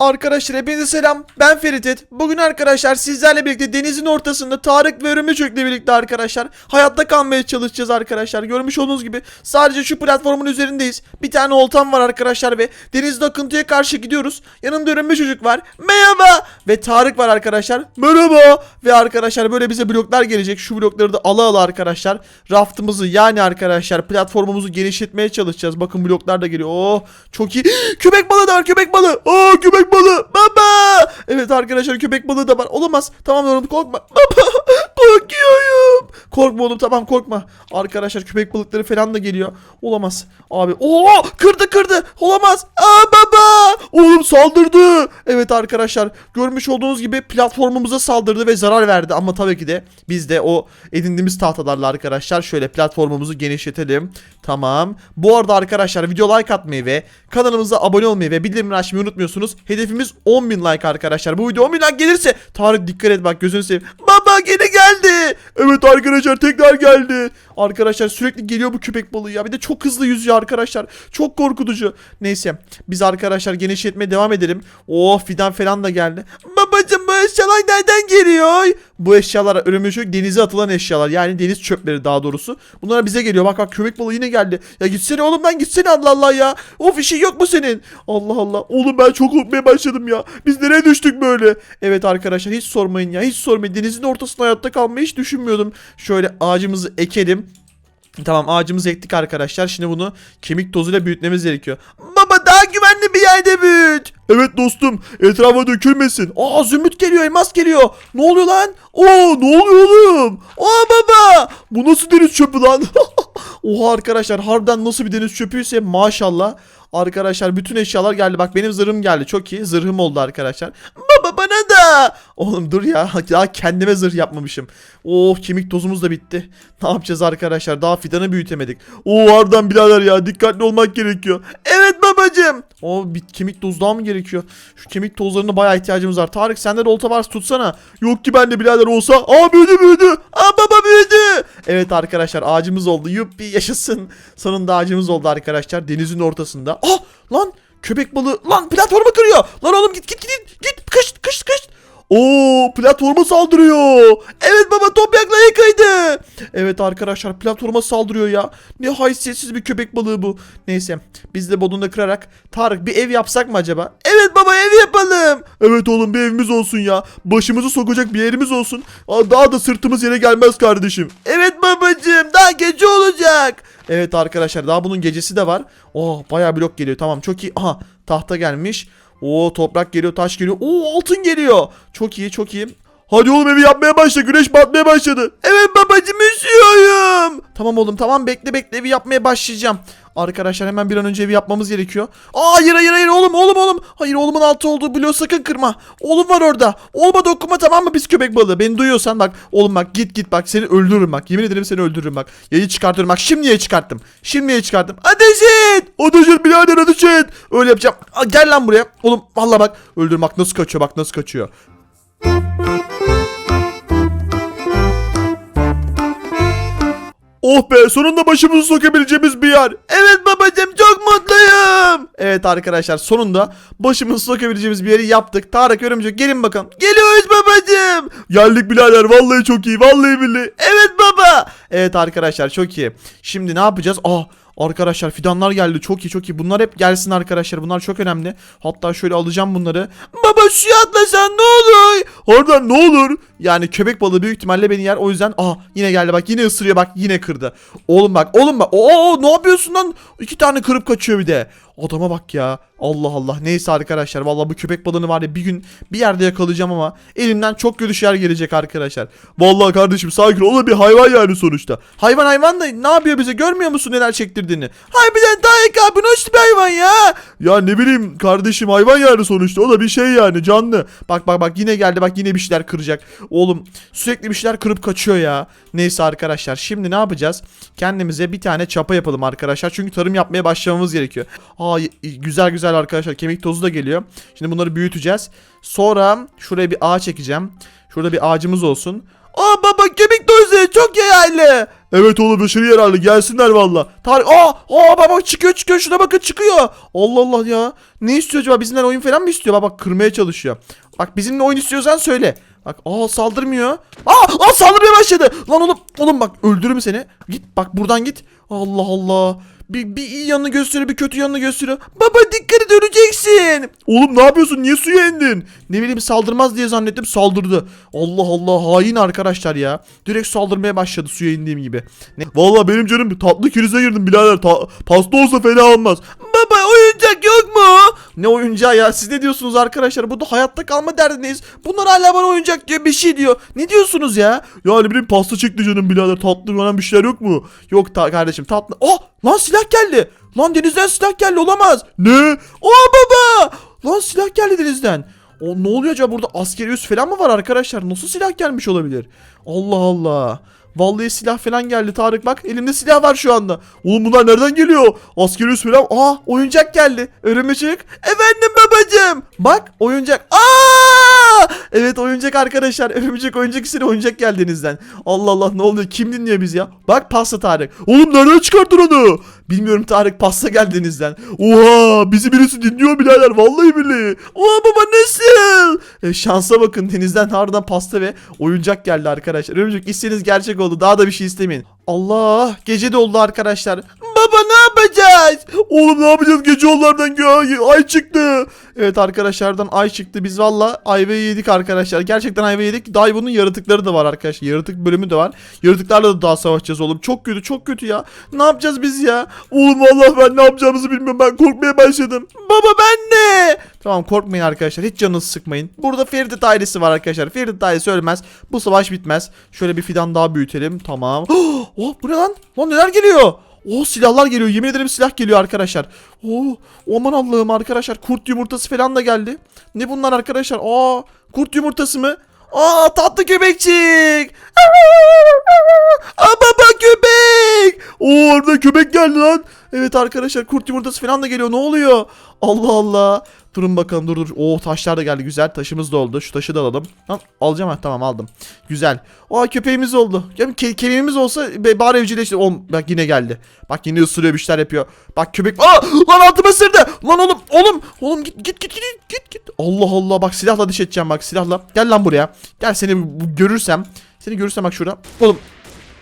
Arkadaşlar hepinize selam. Ben Feritet. Bugün arkadaşlar sizlerle birlikte denizin ortasında Tarık ve Örümcek'le birlikte arkadaşlar hayatta kalmaya çalışacağız arkadaşlar. Görmüş olduğunuz gibi sadece şu platformun üzerindeyiz. Bir tane oltam var arkadaşlar ve denizde akıntıya karşı gidiyoruz. Yanımda Örümcek çocuk var. Merhaba. Ve Tarık var arkadaşlar. Merhaba. Ve arkadaşlar böyle bize bloklar gelecek. Şu blokları da ala ala arkadaşlar. Raftımızı yani arkadaşlar platformumuzu genişletmeye çalışacağız. Bakın bloklar da geliyor. Oh çok iyi. köpek balığı da var köpek balığı. Aa köpek balığı. Baba. Evet arkadaşlar köpek balığı da var. Olamaz. Tamam oğlum korkma. Baba korkuyorum. Korkma oğlum tamam korkma. Arkadaşlar köpek balıkları falan da geliyor. Olamaz. Abi. Oo kırdı kırdı. Olamaz. Aa baba. Oğlum saldırdı. Evet arkadaşlar görmüş olduğunuz gibi platformumuza saldırdı ve zarar verdi. Ama tabii ki de biz de o edindiğimiz tahtalarla arkadaşlar şöyle platformumuzu genişletelim. Tamam. Bu arada arkadaşlar video like atmayı ve kanalımıza abone olmayı ve bildirimleri açmayı unutmuyorsunuz. Hedefimiz 10.000 like arkadaşlar. Bu video 10.000 like gelirse Tarık dikkat et bak gözünü seveyim. Baba gene geldi. Evet arkadaşlar tekrar geldi. Arkadaşlar sürekli geliyor bu köpek balığı ya. Bir de çok hızlı yüzüyor arkadaşlar. Çok korkutucu. Neyse biz arkadaşlar genişletmeye devam edelim. Oh fidan falan da geldi. Babacım bu eşyalar nereden geliyor? Bu eşyalar örümcek denize atılan eşyalar. Yani deniz çöpleri daha doğrusu. Bunlar bize geliyor. Bak bak köpek balığı yine geldi. Ya gitsene oğlum ben gitsene Allah Allah ya. Of işin yok mu senin? Allah Allah. Oğlum ben çok korkmaya başladım ya. Biz nereye düştük böyle? Evet arkadaşlar hiç sormayın ya. Hiç sormayın. Denizin ortasında hayatta kalmayı hiç düşünmüyordum. Şöyle ağacımızı ekelim. Tamam ağacımızı ektik arkadaşlar. Şimdi bunu kemik tozuyla büyütmemiz gerekiyor. Baba daha güvenli bir yerde büyüt. Evet dostum etrafa dökülmesin. Aa zümrüt geliyor elmas geliyor. Ne oluyor lan? Oo ne oluyor oğlum? Aa baba bu nasıl deniz çöpü lan? Oha arkadaşlar harbiden nasıl bir deniz çöpüyse maşallah. Arkadaşlar bütün eşyalar geldi. Bak benim zırhım geldi. Çok iyi. Zırhım oldu arkadaşlar. Baba bana da. Oğlum dur ya. Daha kendime zırh yapmamışım. Oh kemik tozumuz da bitti. Ne yapacağız arkadaşlar? Daha fidanı büyütemedik. Oo harbiden birader ya. Dikkatli olmak gerekiyor. Evet babacım. O bir kemik tozu daha mı gerekiyor? Şu kemik tozlarına bayağı ihtiyacımız var. Tarık sende de olta varsa tutsana. Yok ki bende birader olsa. Aa büyüdü büyüdü. Aa baba büyüdü. Evet arkadaşlar ağacımız oldu. Yuppi yaşasın. Sonunda ağacımız oldu arkadaşlar. Denizin ortasında. Ah lan köpek balığı. Lan platformu kırıyor. Lan oğlum git git git. Git kış kış kış. Oo platforma saldırıyor. Evet baba toprakla yıkaydı. Evet arkadaşlar platforma saldırıyor ya. Ne haysiyetsiz bir köpek balığı bu. Neyse biz de bodunda kırarak Tarık bir ev yapsak mı acaba? Evet baba ev yapalım. Evet oğlum bir evimiz olsun ya. Başımızı sokacak bir yerimiz olsun. Daha da sırtımız yere gelmez kardeşim. Evet babacığım daha gece olacak. Evet arkadaşlar daha bunun gecesi de var. Oh bayağı blok geliyor tamam çok iyi. Aha tahta gelmiş. Oo toprak geliyor, taş geliyor. Oo altın geliyor. Çok iyi, çok iyi. Hadi oğlum evi yapmaya başla. Güneş batmaya başladı. Evet babacım üşüyorum. Tamam oğlum tamam bekle bekle evi yapmaya başlayacağım. Arkadaşlar hemen bir an önce evi yapmamız gerekiyor. Aa hayır hayır hayır oğlum oğlum oğlum. Hayır oğlumun altı olduğu bloğu sakın kırma. Oğlum var orada. Oğluma dokunma tamam mı biz köpek balığı. Beni duyuyorsan bak. Oğlum bak git git bak seni öldürürüm bak. Yemin ederim seni öldürürüm bak. Yayı çıkartıyorum bak. Şimdi yayı çıkarttım. Şimdi yayı çıkarttım. Ateş et. Ateş et birader ateş. Öyle yapacağım. Aa, gel lan buraya. Oğlum valla bak. Öldürüm bak nasıl kaçıyor bak nasıl kaçıyor. Oh be sonunda başımızı sokabileceğimiz bir yer. Evet babacım çok mutluyum. Evet arkadaşlar sonunda başımızı sokabileceğimiz bir yeri yaptık. Tarık Örümcek gelin bakalım. Geliyoruz babacım. Geldik birader vallahi çok iyi vallahi billahi. Evet baba. Evet arkadaşlar çok iyi. Şimdi ne yapacağız? Ah Arkadaşlar fidanlar geldi çok iyi çok iyi. Bunlar hep gelsin arkadaşlar. Bunlar çok önemli. Hatta şöyle alacağım bunları. Baba suya atlasan ne olur? Oradan ne olur? Yani köpek balığı büyük ihtimalle beni yer. O yüzden aa yine geldi bak yine ısırıyor bak yine kırdı. Oğlum bak oğlum bak. Oo ne yapıyorsun lan? İki tane kırıp kaçıyor bir de. Adama bak ya. Allah Allah. Neyse arkadaşlar. Vallahi bu köpek balığını var ya bir gün bir yerde yakalayacağım ama elimden çok kötü şeyler gelecek arkadaşlar. Vallahi kardeşim sakin ol. Bir hayvan yani sonuçta. Hayvan hayvan da ne yapıyor bize? Görmüyor musun neler çektirdiğini? Harbiden Tarık abi nasıl bir hayvan ya? Ya ne bileyim kardeşim hayvan yani sonuçta. O da bir şey yani canlı. Bak bak bak yine geldi bak yine bir şeyler kıracak. Oğlum sürekli bir şeyler kırıp kaçıyor ya. Neyse arkadaşlar şimdi ne yapacağız? Kendimize bir tane çapa yapalım arkadaşlar. Çünkü tarım yapmaya başlamamız gerekiyor. Aa güzel güzel arkadaşlar. Kemik tozu da geliyor. Şimdi bunları büyüteceğiz. Sonra şuraya bir ağaç ekeceğim. Şurada bir ağacımız olsun. Aa baba kemik tozu çok yaylı. Evet oğlum aşırı yararlı gelsinler valla. Tarık aa aa bak bak çıkıyor çıkıyor şuna bakın çıkıyor. Allah Allah ya. Ne istiyor acaba bizimle oyun falan mı istiyor? Bak bak kırmaya çalışıyor. Bak bizimle oyun istiyorsan söyle. Bak aa saldırmıyor. Aa, aa saldırmaya başladı. Lan oğlum oğlum bak öldürürüm seni. Git bak buradan git. Allah Allah. Bir, bir iyi yanını gösteriyor bir kötü yanını gösteriyor. Baba dikkat et öleceksin. Oğlum ne yapıyorsun niye suya indin? Ne bileyim saldırmaz diye zannettim saldırdı. Allah Allah hain arkadaşlar ya. Direkt saldırmaya başladı suya indiğim gibi. Ne? Vallahi benim canım tatlı krize girdim birader. Ta- pasta olsa fena olmaz. Baba oyuncak yok mu? Ne oyuncağı ya siz ne diyorsunuz arkadaşlar? Bu da hayatta kalma derdindeyiz. Bunlar hala bana oyuncak diyor bir şey diyor. Ne diyorsunuz ya? Yani benim pasta çekti canım birader tatlı falan bir şeyler yok mu? Yok ta kardeşim tatlı. Oh lan silah geldi. Lan denizden silah geldi olamaz. Ne? Oh baba. Lan silah geldi denizden. O ne oluyor acaba burada askeri üs falan mı var arkadaşlar? Nasıl silah gelmiş olabilir? Allah Allah. Vallahi silah falan geldi Tarık bak elimde silah var şu anda. Oğlum bunlar nereden geliyor? Askeri falan. Aa oyuncak geldi. Örümcek. Efendim babacım. Bak oyuncak. Aa! Evet oyuncak arkadaşlar. Örümcek oyuncak üstüne oyuncak geldi denizden. Allah Allah ne oluyor? Kim dinliyor biz ya? Bak pasta Tarık. Oğlum nereden çıkarttın onu? Bilmiyorum Tarık pasta geldi denizden. Oha bizi birisi dinliyor birader vallahi billahi. Oha baba nasıl? E, şansa bakın denizden harbiden pasta ve oyuncak geldi arkadaşlar. Örümcek isteğiniz gerçek oldu. Daha da bir şey istemeyin. Allah gece de oldu arkadaşlar. Baba ne yapacağız? Oğlum ne yapacağız gece onlardan ay çıktı. Evet arkadaşlardan ay çıktı. Biz valla ayvayı yedik arkadaşlar. Gerçekten ayvayı yedik. Daha bunun yaratıkları da var arkadaşlar. Yaratık bölümü de var. Yaratıklarla da daha savaşacağız oğlum. Çok kötü çok kötü ya. Ne yapacağız biz ya? Oğlum vallahi ben ne yapacağımızı bilmiyorum. Ben korkmaya başladım. Baba ben de. Tamam korkmayın arkadaşlar. Hiç canınızı sıkmayın. Burada Feridit ailesi var arkadaşlar. Feridit ailesi ölmez. Bu savaş bitmez. Şöyle bir fidan daha büyütelim. Tamam. Oh bu ne lan? Lan neler geliyor? Oh silahlar geliyor. Yemin ederim silah geliyor arkadaşlar. Oh aman Allah'ım arkadaşlar. Kurt yumurtası falan da geldi. Ne bunlar arkadaşlar? Aa kurt yumurtası mı? Aa tatlı köpekçik. Aa baba köpek. Oo orada köpek geldi lan. Evet arkadaşlar kurt yumurtası falan da geliyor. Ne oluyor? Allah Allah. Durun bakalım dur dur. Oo taşlar da geldi güzel. Taşımız da oldu. Şu taşı da alalım. Lan alacağım ha tamam aldım. Güzel. Aa köpeğimiz oldu. Ya ke- kemiğimiz olsa bari evcilleşti. Oğlum bak yine geldi. Bak yine ısırıyor bir şeyler yapıyor. Bak köpek. Aa lan altıma ısırdı. Lan oğlum oğlum. Oğlum git git git git git git. Allah Allah bak silahla diş edeceğim bak silahla. Gel lan buraya. Gel seni görürsem. Seni görürsem bak şurada. Oğlum.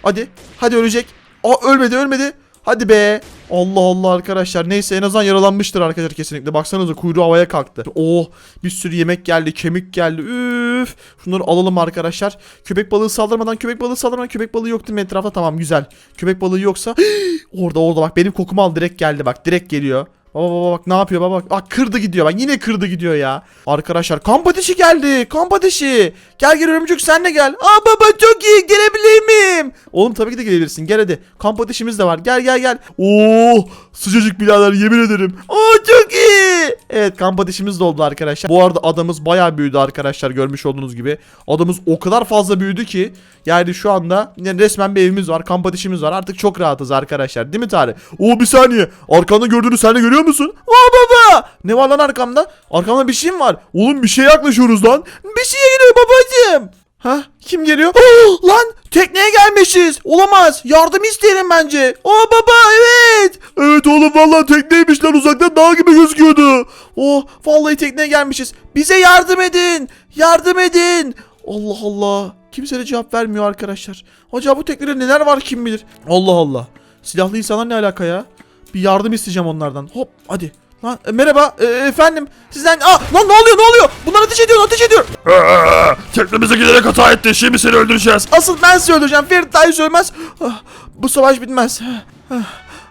Hadi. Hadi ölecek. Aa ölmedi ölmedi. Hadi be. Allah Allah arkadaşlar. Neyse en azından yaralanmıştır arkadaşlar kesinlikle. Baksanıza kuyruğu havaya kalktı. Oh bir sürü yemek geldi. Kemik geldi. Üf. Şunları alalım arkadaşlar. Köpek balığı saldırmadan köpek balığı saldırmadan köpek balığı yok değil mi etrafta? Tamam güzel. Köpek balığı yoksa orada orada bak benim kokumu al direkt geldi bak. Direkt geliyor. Baba baba bak ne yapıyor baba bak. Bak kırdı gidiyor bak yine kırdı gidiyor ya. Arkadaşlar kamp ateşi geldi. Kamp ateşi. Gel gel örümcek sen de gel. Aa baba çok iyi gelebilir miyim? Oğlum tabii ki de gelebilirsin. Gel hadi. Kamp ateşimiz de var. Gel gel gel. Oo sıcacık birader yemin ederim. Oo çok iyi. Evet kamp ateşimiz de oldu arkadaşlar. Bu arada adamız bayağı büyüdü arkadaşlar görmüş olduğunuz gibi. Adamız o kadar fazla büyüdü ki yani şu anda yani resmen bir evimiz var. Kamp ateşimiz var. Artık çok rahatız arkadaşlar. Değil mi Tarık? Oo bir saniye. Arkanda gördüğünü sen de görüyor? Aa baba. Ne var lan arkamda? Arkamda bir şey mi var? Oğlum bir şeye yaklaşıyoruz lan. Bir şey geliyor babacığım. Ha? Kim geliyor? Oh, lan tekneye gelmişiz. Olamaz. Yardım isteyelim bence. Aa baba evet. Evet oğlum vallahi tekneymiş lan uzaktan dağ gibi gözüküyordu. Oh vallahi tekneye gelmişiz. Bize yardım edin. Yardım edin. Allah Allah. Kimse de cevap vermiyor arkadaşlar. Acaba bu teknede neler var kim bilir. Allah Allah. Silahlı insanlar ne alaka ya? Bir yardım isteyeceğim onlardan. Hop hadi. Lan e, merhaba e, efendim. Sizden aa lan ne oluyor ne oluyor? Bunlar ateş ediyor ateş ediyor. Teknemize giderek hata etti. Şimdi seni öldüreceğiz. asıl ben sizi öldüreceğim. Ferit dahi söylemez. Ah, bu savaş bitmez. Ah,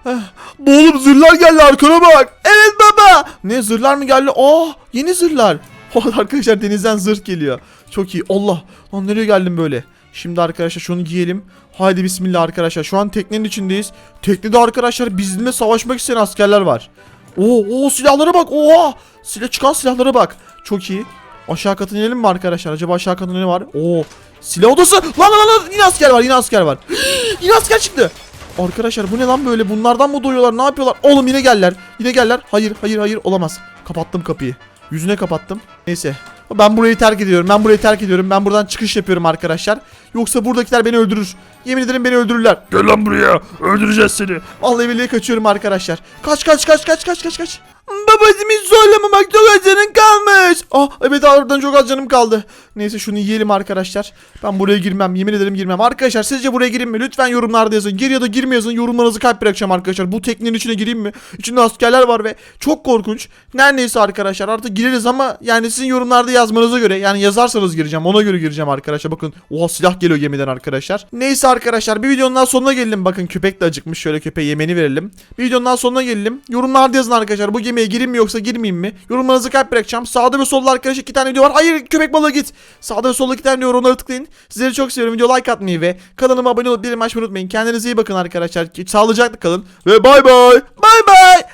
ah. Oğlum zırhlar geldi arkana bak. Evet baba. Ne zırhlar mı geldi? Aa yeni zırhlar. Oh, arkadaşlar denizden zırh geliyor. Çok iyi. Allah. Lan nereye geldim böyle Şimdi arkadaşlar şunu giyelim. Haydi bismillah arkadaşlar. Şu an teknenin içindeyiz. Teknede arkadaşlar bizimle savaşmak isteyen askerler var. Oo, oo silahlara bak. Oha! Silah çıkan silahlara bak. Çok iyi. Aşağı katına inelim mi arkadaşlar? Acaba aşağı katında ne var? Oo! Silah odası. Lan lan lan yine asker var. Yine asker var. yine asker çıktı. Arkadaşlar bu ne lan böyle? Bunlardan mı doyuyorlar? Ne yapıyorlar? Oğlum yine geldiler. Yine geldiler. Hayır, hayır, hayır. Olamaz. Kapattım kapıyı. Yüzüne kapattım. Neyse. Ben burayı terk ediyorum. Ben burayı terk ediyorum. Ben buradan çıkış yapıyorum arkadaşlar. Yoksa buradakiler beni öldürür. Yemin ederim beni öldürürler. Gel lan buraya. Öldüreceğiz seni. Vallahi billahi kaçıyorum arkadaşlar. Kaç kaç kaç kaç kaç kaç kaç. Babacım hiç zorlamamak çok az canın kalmış. Ah evet oradan çok az canım kaldı. Neyse şunu yiyelim arkadaşlar. Ben buraya girmem yemin ederim girmem. Arkadaşlar sizce buraya gireyim mi? Lütfen yorumlarda yazın. Gir ya da girme yazın. Yorumlarınızı kalp bırakacağım arkadaşlar. Bu teknenin içine gireyim mi? İçinde askerler var ve çok korkunç. Her neyse arkadaşlar artık gireriz ama yani sizin yorumlarda yazmanıza göre yani yazarsanız gireceğim. Ona göre gireceğim arkadaşlar. Bakın oha silah geliyor gemiden arkadaşlar. Neyse arkadaşlar bir videonun daha sonuna gelelim. Bakın köpek de acıkmış. Şöyle köpeğe yemeni verelim. Bir videonun daha sonuna gelelim. Yorumlarda yazın arkadaşlar. Bu gemiye gireyim mi yoksa girmeyeyim mi? Yorumlarınızı kalp bırakacağım. Sağda ve solda arkadaşlar iki tane video var. Hayır köpek balığı git. Sağda ve solda iki tane video var. Onları tıklayın. Sizleri çok seviyorum. Video like atmayı ve kanalıma abone olup bildirim açmayı unutmayın. Kendinize iyi bakın arkadaşlar. Sağlıcakla kalın. Ve bay bay. Bay bay.